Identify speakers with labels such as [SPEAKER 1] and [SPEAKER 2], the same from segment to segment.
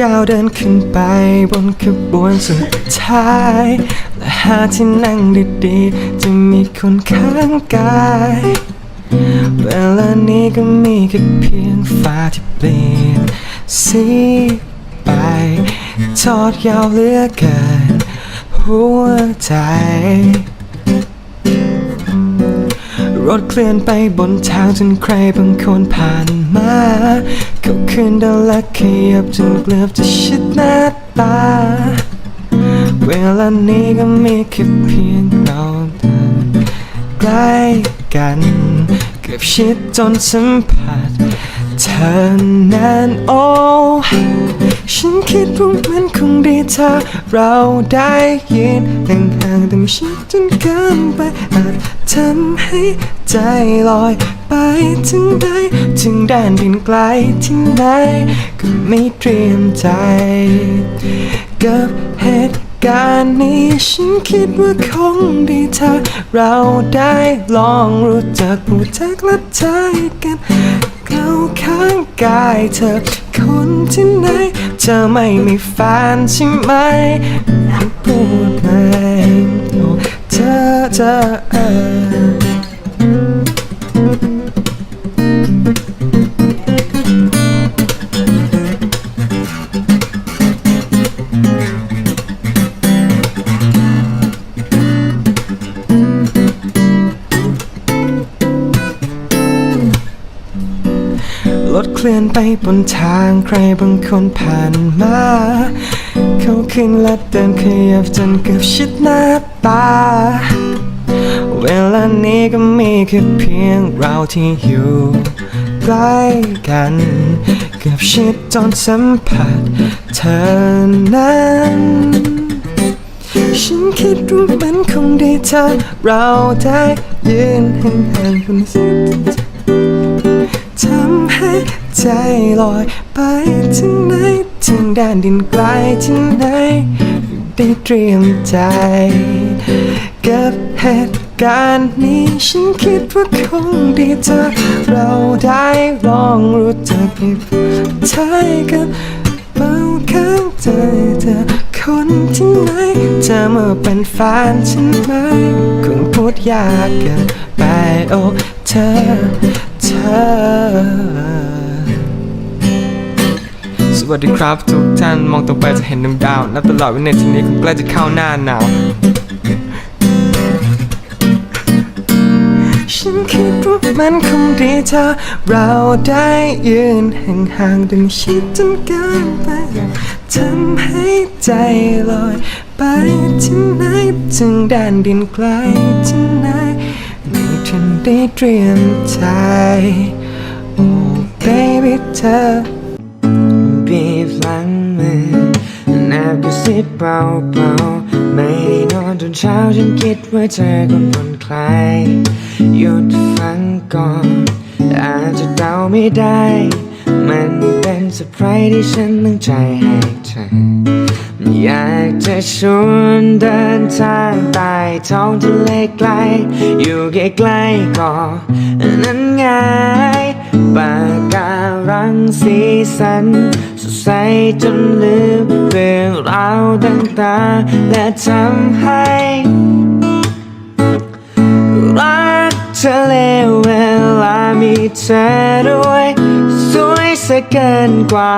[SPEAKER 1] ก้าวเดินขึ้นไปบนขบวนสุดท้าย และหาที่นั่งดีๆ จะมีคนข้างกาย เวลานี้ก็มีแค่เพียงฟ้าที่เปลี่ยนสีไปทอดยาวเหลือเกินหัวใจ รถเคลื่อนไปบนทางจนใครบางคนผ่านมาเขาขึ้นดังและขยับจนเกือบจะชิดหน้าตา เวลานี้ก็มีแค่เพียงเราเดินใกล้กัน เกือบชิดจนสัมผัส เธอนั้นโอ้ฉันคิดว่ามันคงดีถ้าเราได้ยินห่างๆแต่ไม่ชิดจนเกินไปอาจทำให้ใจลอยไปถึงใดถึงแดนดินไกลที่ไหนก็ไม่เตรียมใจ กับเหตุการณ์นี้ฉันคิดว่าคงดีถ้าเราได้ลองรู้จักผู้จักและใจกัน เขาข้างกายเธอ คนที่ไหน เธอไม่มีแฟนใช่ไหมพูดไหมเธอเธอเออ เคลื่อนไปบนทางใครบางคนผ่านมา เขาขึ้นและเดินขยับจนเกือบชิดหน้าตา เวลานี้ก็มีแค่เพียงเราที่อยู่ใกล้กัน เกือบชิดจนสัมผัสเธอนั้นฉันคิดว่ามันคงดีถ้าเราได้ยืนห่างๆคนสักทำให้ ใจลอยไปถึงไหนถึงแดนดินไกลที่ไหนได้เตรียมใจ กับเหตุการณ์นี้ฉันคิดว่าคงดีถ้าเราได้ลองรู้จักให้ใจกันเบาข้างใจเธอคนที่ไหนจะมาเป็นแฟนฉันไหมคงพูดยากเกินไปโอ้เธอเธอ วัสดีครับ ทุกท่านมองตรงไปจะเห็นดวงดาวนับตลอดวินาทีนี้คงใกล้จะเข้าหน้าหนาวฉันคิดว่ามันคงดีถ้าเราได้ยืนห่างๆดึงชิดจนเกินไปทำให้ใจลอย ไปที่ไหนถึงแดนดินไกลที่ไหนไม่ทันได้เตรียมใจโอ้ baby เธอ
[SPEAKER 2] กระซิบเบาๆไม่ได้นอนจนเช้าฉันคิดว่าเธอคนผ่อนคลายหยุดฟังก่อน อาจจะเดาไม่ได้ มันเป็นเซอร์ไพรส์ที่ฉันตั้งใจให้เธอ อยากจะชวนเดินทางใต้ท้องทะเลไกล อยู่ใกล้ๆก่อนนั้นไงปากการังสีสัน ใสจนลืมเรื่องราวต่างๆและทำให้ รักเธอเลวเวลามีเธอด้วย สวยสียเกินกว่า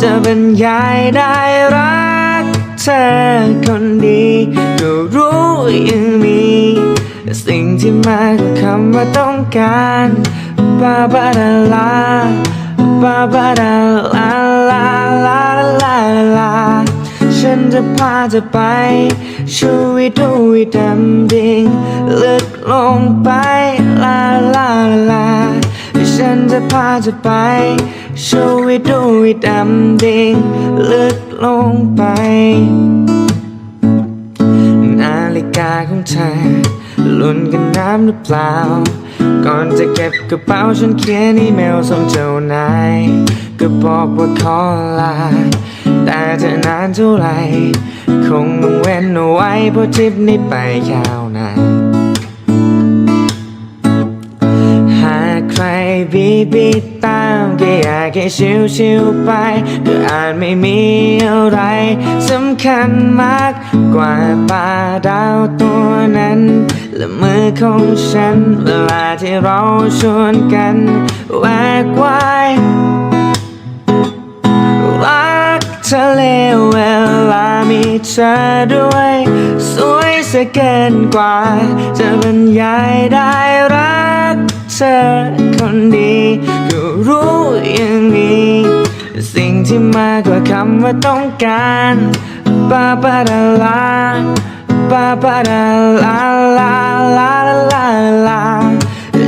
[SPEAKER 2] จะบรรยายได้รักเธอคนดีก็รู้ยังมี สิ่งที่มากกว่าคำว่าต้องการบาบาดาลา บาบาดาลาลาลาลาลาฉันจะพาเธอไปช่วยดูวิดำดิ่งลึกลงไปลาลาลาฉันจะพาเธอไปช่วยดูวิดำดิ่งลึกลงไปนาฬิกาของเธอลุ้นกันน้ำหรือเปล่า ก่อนจะเก็บกระเป๋าฉันเขียนอีเมลส่งเจ้านายก็บอกว่าขอลา แต่จะนานเท่าไหร่ คงต้องเว้นเอาไว้เพราะทริปนี้ไปยาวนาน บีบีตามก็อยากให้ชิวชิวๆไปก็อาจไม่มีอะไรสำคัญมากกว่าป่าดาวตัวนั้น และมือของฉัน เวลาที่เราชวนกันแวกว่ายรักทะเลเวลามีเธอด้วย สวยสียเกินกว่า จะบรรยายได้รัก เธอคนดีก็รู้อย่างนี้ สิ่งที่มากกว่าคำว่าต้องการปาปาดาลาปาปาดาลาลาลาลาลา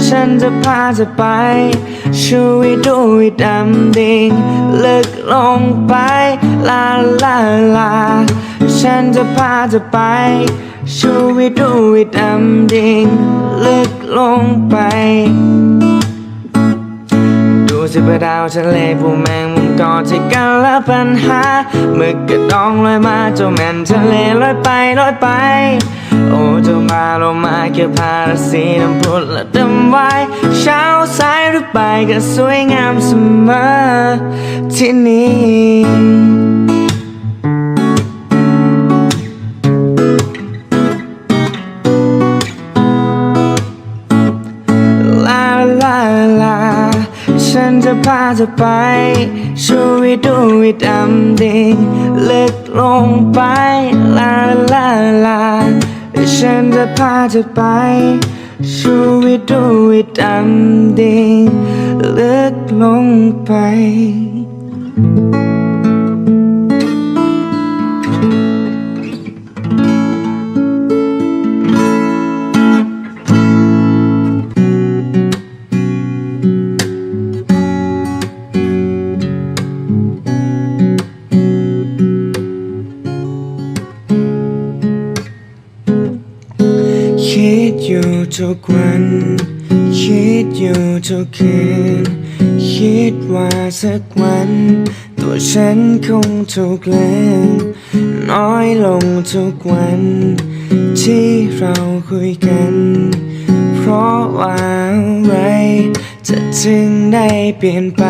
[SPEAKER 2] ฉันจะพาเธอไปช่วยดูดำดิ่งลึกลงไป ลาลาลา ฉันจะพาเธอไปช่วยดูดำดิ่งลึก ลงไป ดูสิบดาวทะเลผู้แมงมุมก่อที่กันแล้วปัญหาหมึกกระดองลอยมาเจ้าแม่นทะเลลอยไปลอยไป โอ้เจ้ามาโลมาเกี่ยวพาราสีน้ำพุและดำไว้เช้าสายหรือไปก็สวยงามเสมอที่นี่ จะไปชูวยดูวิดำดิ่งลึกลงไปลาลาลาฉันจะพาเธอไปชูวยดูวิดำดิ่งลึกลงไป ทุกวัน คิดอยู่ทุกคืน คิดว่าสักวัน ตัวฉันคงถูกลืมน้อยลงทุกวัน ที่เราคุยกัน เพราะว่าอะไร จะถึงได้เปลี่ยนไป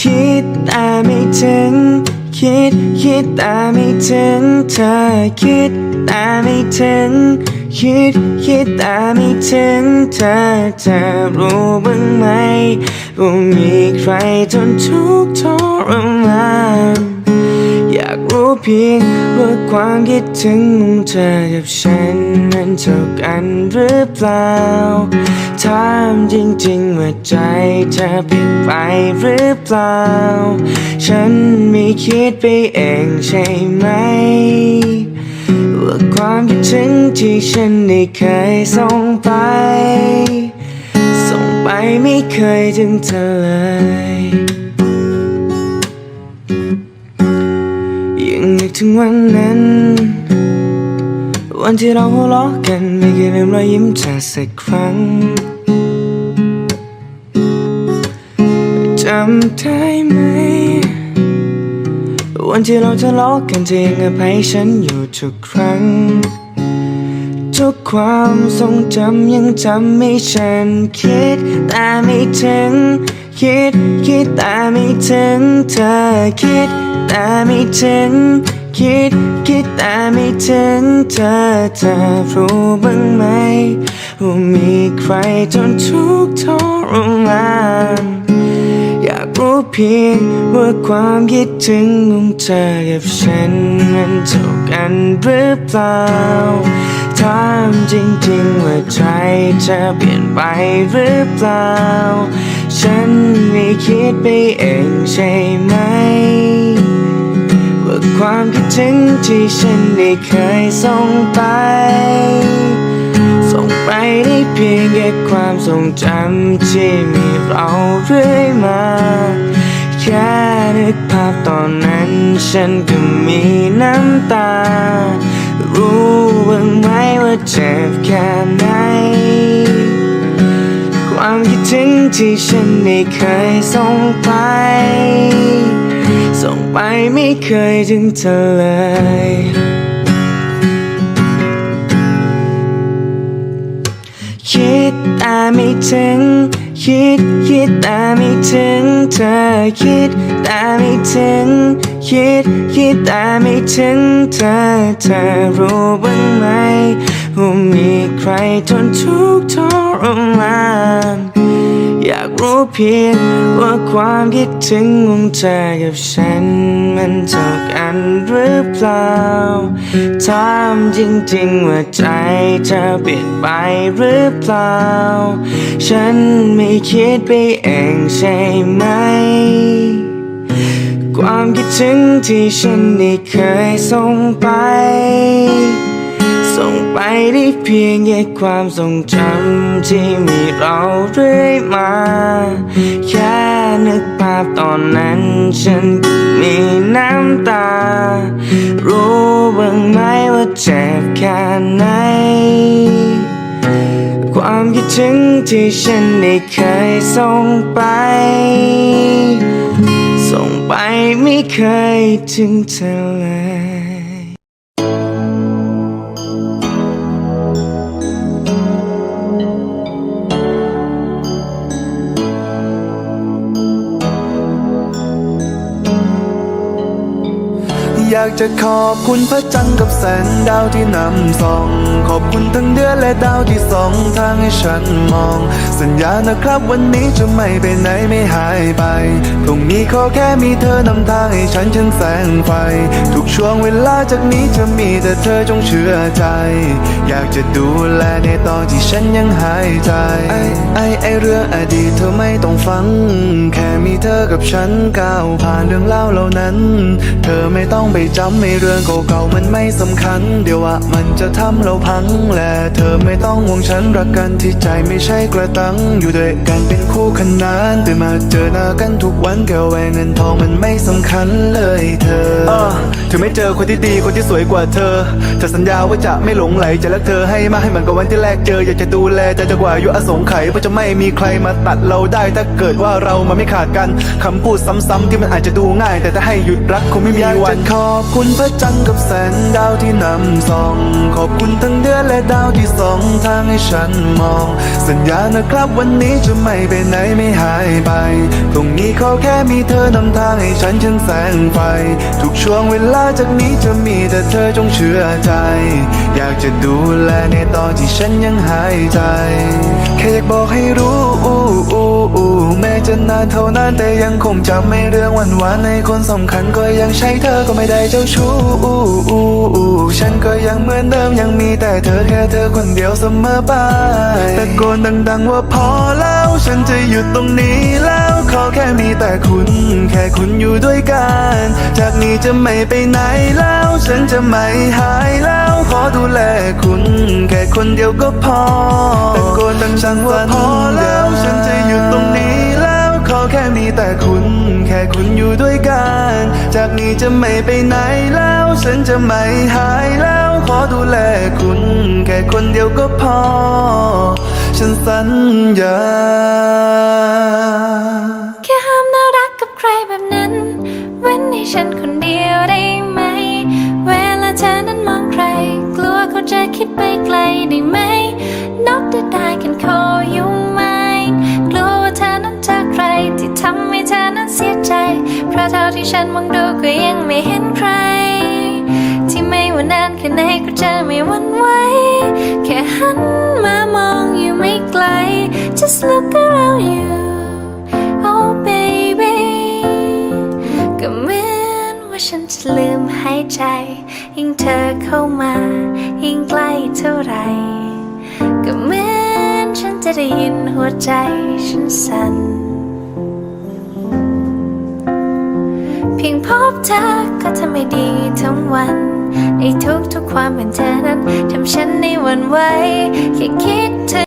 [SPEAKER 2] คิดแต่ไม่ถึงคิด คิดแต่ไม่ถึงเธอคิดแต่ไม่ถึง คิดคิดแต่ไม่ถึงเธอเธอรู้บ้างไหมว่ามีใครทนทุกข์ทรมานอยากรู้เพียงว่าความคิดถึงของเธอกับฉันนั้นเท่ากันหรือเปล่าถามจริงๆว่าใจเธอเปลี่ยนไปหรือเปล่า ฉันไม่คิดไปเองใช่ไหม ว่าความคิดถึงที่ฉันได้เคยส่งไป ส่งไปไม่เคยถึงเธอเลยยังนึกถึงวันนั้น วันที่เราหัวเราะกันไม่เคยลืมรอยยิ้มเธอสักครั้งจำได้ไหม วันที่เราทะเลาะกันเธอยังอภัยฉันอยู่ทุกครั้ง ทุกความทรงจำยังจำให้ฉันคิดแต่ไม่ถึง คิดคิดแต่ไม่ถึง เธอคิดแต่ไม่ถึง คิดคิดแต่ไม่ถึง เธอเธอรู้บ้างไหมว่ามีใครทนทุกข์ทรมาน เพียงว่าความคิดถึงของเธอกับฉันมันเท่ากันหรือเปล่าถามจริงๆว่าใจเธอเปลี่ยนไปหรือเปล่า ฉันไม่คิดไปเองใช่ไหม ว่าความคิดถึงที่ฉันได้เคยส่งไป ส่งไปได้เพียงแค่ความทรงจำที่มีเราเรื่อยมา กภาพตอนนั้นฉันก็มีน้ำตา รู้บ้างไหมว่าเจ็บแค่ไหน ความคิดถึงที่ฉันไม่เคยส่งไป ส่งไปไม่เคยถึงเธอเลยคิดแต่ไม่ถึง คิดคิดแต่ไม่ถึง เธอคิดแต่ไม่ถึง คิดคิดแต่ไม่ถึงเธอเธอรู้บ้างไหมว่ามีใครทนทุกข์ทรมานอยากรู้เพียงว่าความคิดถึงของเธอกับฉัน มันเท่ากันหรือเปล่าถามจริงๆว่าใจเธอเปลี่ยนไปหรือเปล่า ฉันไม่คิดไปเองใช่ไหม ความคิดถึงที่ฉันได้เคยส่งไป ไปได้เพียงแค่ความทรงจำที่มีเราเรื่อยมา แค่นึกภาพตอนนั้นฉันมีน้ำตา รู้บ้างไหมว่าเจ็บแค่ไหน ความคิดถึงที่ฉันได้เคยส่งไป ส่งไปไม่เคยถึงเธอเลยา
[SPEAKER 3] กจะขอบคุณพระจันทร์กับแสงดาวที่นำส่อง ขอบคุณทั้งเดือนและดาวที่ส่องทางให้ฉันมอง สัญญานะครับวันนี้จะไม่ไปไหนไม่หายไปพรุ่งนี้ขอแค่มีเธอนำทางให้ฉันฉันแสงไฟ ทุกช่วงเวลาจากนี้จะมีแต่เธอจงเชื่อใจ อยากจะดูแลในตอนที่ฉันยังหายใจ ไอ้ไอ้ไอเรื่องอดีตเธอไม่ต้องฟัง แค่มีเธอกับฉันก้าวผ่านเรื่องเล่าเหล่านั้น เธอไม่ต้องไปจำไม่เรื่องเก่าๆมันไม่สำคัญ เดี๋ยวว่ามันจะทำเราพังและเธอไม่ต้องห่วงฉันรักกันที่ใจไม่ใช่กระตัง อยู่ด้วยกันเป็นคู่ขนานแต่นมาเจอหน้ากันทุกวันแค่แหวงเงินทองมันไม่สำคัญเลยเธอถึงไม่เจอคนที่ดีคนที่สวยกว่าเธอเธอสัญญาว่าจะไม่หลงไหลจะรักเธอให้มากให้มันกับวันที่แรกเจออยากจะดูแลจจะกว่าอายุอสงไขยเพราะจะไม่มีใครมาตัดเราได้ถ้าเกิดว่าเรามาไม่ขาดกันคำพูดซ้ำๆที่มันอาจจะดูง่าย แต่ถ้าให้หยุดรักคงไม่มีวันขออบคุณพระจันทร์กับแสงดาวที่นำส่อง ขอบคุณทั้งเดือนและดาวที่ส่องทางให้ฉันมอง สัญญานะครับวันนี้จะไม่ไปไหนไม่หายไป ตรงนี้ขอแค่มีเธอนำทางให้ฉันฉันแสงไฟ ทุกช่วงเวลาจากนี้จะมีแต่เธอจงเชื่อใจ อยากจะดูแลในตอนที่ฉันยังหายใจ แค่อยากบอกให้รู้อู้อู้อู้แม้จะนานเท่านานแต่ยังคงจำไม่เรื่องวันวานในคนสำคัญก็ยังใช่เธอก็ไม่ได้เจ้าชู้ฉันก็ยังเหมือนเดิมยังมีแต่เธอแค่เธอคนเดียวเสมอไปตะโกนดังๆว่าพอแล้ว ฉันจะหยุดตรงนี้แล้วขอแค่มีแต่คุณ แค่คุณอยู่ด้วยกัน จากนี้จะไม่ไปไหนแล้ว ฉันจะไม่หายแล้วขอดูแลคุณ แค่คนเดียวก็พอตะโกนดังๆว่าพอแล้ว ฉันจะหยุดตรงนี้แล้ว แค่มีแต่คุณ แค่คุณอยู่ด้วยกัน จากนี้จะไม่ไปไหนแล้ว ฉันจะไม่หายแล้ว ขอดูแลคุณ แค่คนเดียวก็พอ ฉันสัญญา
[SPEAKER 4] แค่ห้ามน่ารักกับใครแบบนั้น เว้นให้ฉันคนเดียวได้ไหม เวลาเธอนั้นมองใคร กลัวเขาจะคิดไปไกลได้ไหม Not that I can call you mine ใครที่ทำให้เธอนั้นเสียใจ เพราะเท่าที่ฉันมองดูก็ยังไม่เห็นใคร ที่ไม่ว่านานแค่ไหนก็จะไม่หวั่นไหวแค่หันมามองอยู่ไม่ไกล Just look around you Oh baby ก็เหมือนว่าฉันจะลืมหายใจ ยิ่งเธอเข้ามา ยิ่งใกล้เท่าไหรก็เหมือนฉันจะได้ยินหัวใจฉันสั่น พียงพบเธอก็ทำให้ดีทั้งวัน ในทุกๆความเป็นเธอนั้นทำฉันในวันไหวแค่คิดเธอ